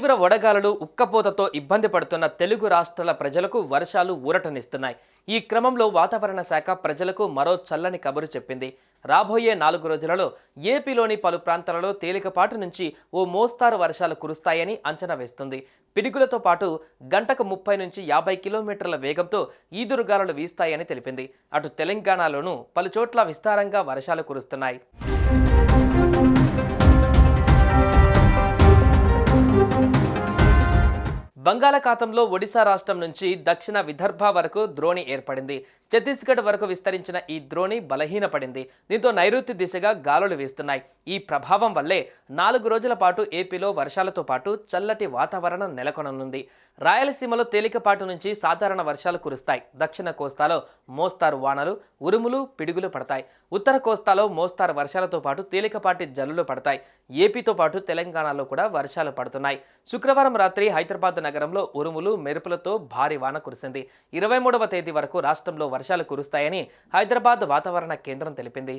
తీవ్ర వడగాలులు ఉక్కపోతతో ఇబ్బంది పడుతున్న తెలుగు రాష్ట్రాల ప్రజలకు వర్షాలు ఊరటనిస్తున్నాయి. ఈ క్రమంలో వాతావరణ శాఖ ప్రజలకు మరో చల్లని కబురు చెప్పింది. రాబోయే నాలుగు రోజులలో ఏపీలోని పలు ప్రాంతాలలో తేలికపాటి నుంచి ఓ మోస్తారు వర్షాలు కురుస్తాయని అంచనా వేస్తుంది. పిడుగులతో పాటు గంటకు ముప్పై నుంచి యాభై కిలోమీటర్ల వేగంతో ఈదురుగాలులు వీస్తాయని తెలిపింది. అటు తెలంగాణలోనూ పలుచోట్ల విస్తారంగా వర్షాలు కురుస్తున్నాయి. బంగాళాఖాతంలో ఒడిశా రాష్ట్రం నుంచి దక్షిణ విదర్భ వరకు ద్రోణి ఏర్పడింది. ఛత్తీస్గఢ్ వరకు విస్తరించిన ఈ ద్రోణి బలహీనపడింది. దీంతో నైరుతి దిశగా గాలులు వీస్తున్నాయి. ఈ ప్రభావం వల్లే నాలుగు రోజుల పాటు ఏపీలో వర్షాలతో పాటు చల్లటి వాతావరణం నెలకొననుంది. రాయలసీమలో తేలికపాటు నుంచి సాధారణ వర్షాలు కురుస్తాయి. దక్షిణ కోస్తాలో మోస్తారు వానలు ఉరుములు పిడుగులు పడతాయి. ఉత్తర కోస్తాలో మోస్తారు వర్షాలతో పాటు తేలికపాటి జల్లులు పడతాయి. ఏపీతో పాటు తెలంగాణలో కూడా వర్షాలు పడుతున్నాయి. శుక్రవారం రాత్రి హైదరాబాద్ నగరంలో ఉరుములు మెరుపులతో భారీ వాన కురిసింది. ఇరవై మూడవ తేదీ వరకు రాష్ట్రంలో వర్షాలు కురుస్తాయని హైదరాబాద్ వాతావరణ కేంద్రం తెలిపింది.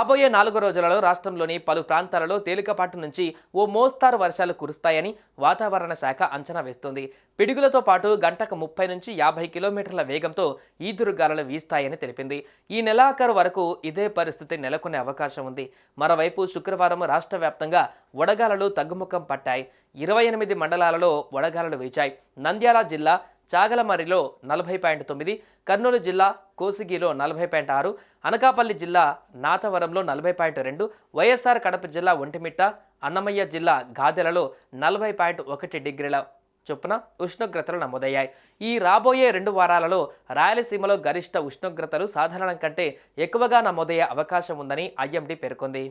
రాబోయే నాలుగు రోజులలో రాష్ట్రంలోని పలు ప్రాంతాలలో తేలికపాటి నుంచి ఓ మోస్తారు వర్షాలు కురుస్తాయని వాతావరణ శాఖ అంచనా వేస్తుంది. పిడుగులతో పాటు గంటకు ముప్పై నుంచి యాభై కిలోమీటర్ల వేగంతో ఈదురుగాలులు వీస్తాయని తెలిపింది. ఈ నెలాఖరు వరకు ఇదే పరిస్థితి నెలకొనే అవకాశం ఉంది. మరోవైపు శుక్రవారం రాష్ట్ర వ్యాప్తంగా వడగాలలు తగ్గుముఖం పట్టాయి. ఇరవై ఎనిమిది మండలాలలో వడగాలులు వీచాయి. నంద్యాల జిల్లా చాగలమరిలో నలభై పాయింట్ తొమ్మిది కర్నూలు జిల్లా కోసిగిలో నలభై పాయింట్ ఆరు అనకాపల్లి జిల్లా నాతవరంలో నలభై పాయింట్ రెండు వైఎస్ఆర్ కడప జిల్లా ఒంటిమిట్ట అన్నమయ్య జిల్లా గాదెలలో నలభై పాయింట్ ఒకటి డిగ్రీల చొప్పున ఉష్ణోగ్రతలు నమోదయ్యాయి. ఈ రాబోయే రెండు వారాలలో రాయలసీమలో గరిష్ట ఉష్ణోగ్రతలు సాధారణం కంటే ఎక్కువగా నమోదయ్యే అవకాశం ఉందని ఐఎండీ పేర్కొంది.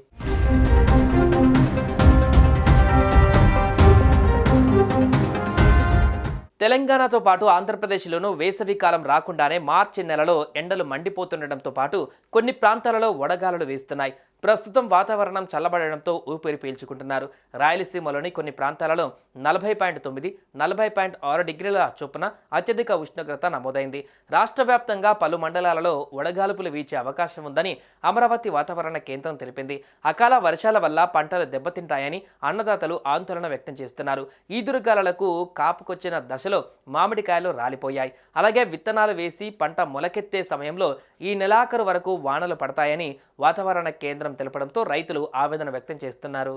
తెలంగాణతో పాటు ఆంధ్రప్రదేశ్లోనూ వేసవికాలం రాకుండానే మార్చి నెలలో ఎండలు మండిపోతుండటంతో పాటు కొన్ని ప్రాంతాలలో వడగాలులు వేస్తున్నాయి. ప్రస్తుతం వాతావరణం చల్లబడడంతో ఊపిరి పీల్చుకుంటున్నారు. రాయలసీమలోని కొన్ని ప్రాంతాలలో నలభై పాయింట్ తొమ్మిది నలభై పాయింట్ ఆరు డిగ్రీల చొప్పున అత్యధిక ఉష్ణోగ్రత నమోదైంది. రాష్ట్ర వ్యాప్తంగా పలు మండలాలలో వడగాలుపులు వీచే అవకాశం ఉందని అమరావతి వాతావరణ కేంద్రం తెలిపింది. అకాల వర్షాల వల్ల పంటలు దెబ్బతింటాయని అన్నదాతలు ఆందోళన వ్యక్తం చేస్తున్నారు. ఈదురుగాలులకు కాపుకొచ్చిన దశలో మామిడికాయలు రాలిపోయాయి. అలాగే విత్తనాలు వేసి పంట మొలకెత్తే సమయంలో ఈ నెలాఖరు వరకు వానలు పడతాయని వాతావరణ కేంద్రం తెలపడంతో రైతులు ఆవేదన వ్యక్తం చేస్తున్నారు.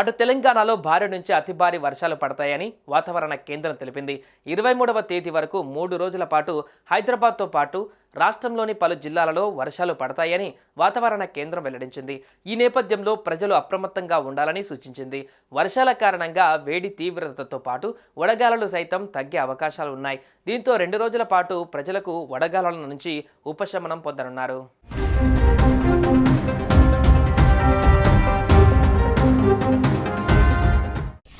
అటు తెలంగాణలో భారీ నుంచి అతి భారీ వర్షాలు పడతాయని వాతావరణ కేంద్రం తెలిపింది. ఇరవై మూడవ తేదీ వరకు మూడు రోజుల పాటు హైదరాబాద్తో పాటు రాష్ట్రంలోని పలు జిల్లాలలో వర్షాలు పడతాయని వాతావరణ కేంద్రం వెల్లడించింది. ఈ నేపథ్యంలో ప్రజలు అప్రమత్తంగా ఉండాలని సూచించింది. వర్షాల కారణంగా వేడి తీవ్రతతో పాటు వడగాలులు సైతం తగ్గే అవకాశాలు ఉన్నాయి. దీంతో రెండు రోజుల పాటు ప్రజలకు వడగాలుల నుంచి ఉపశమనం పొందనున్నారు.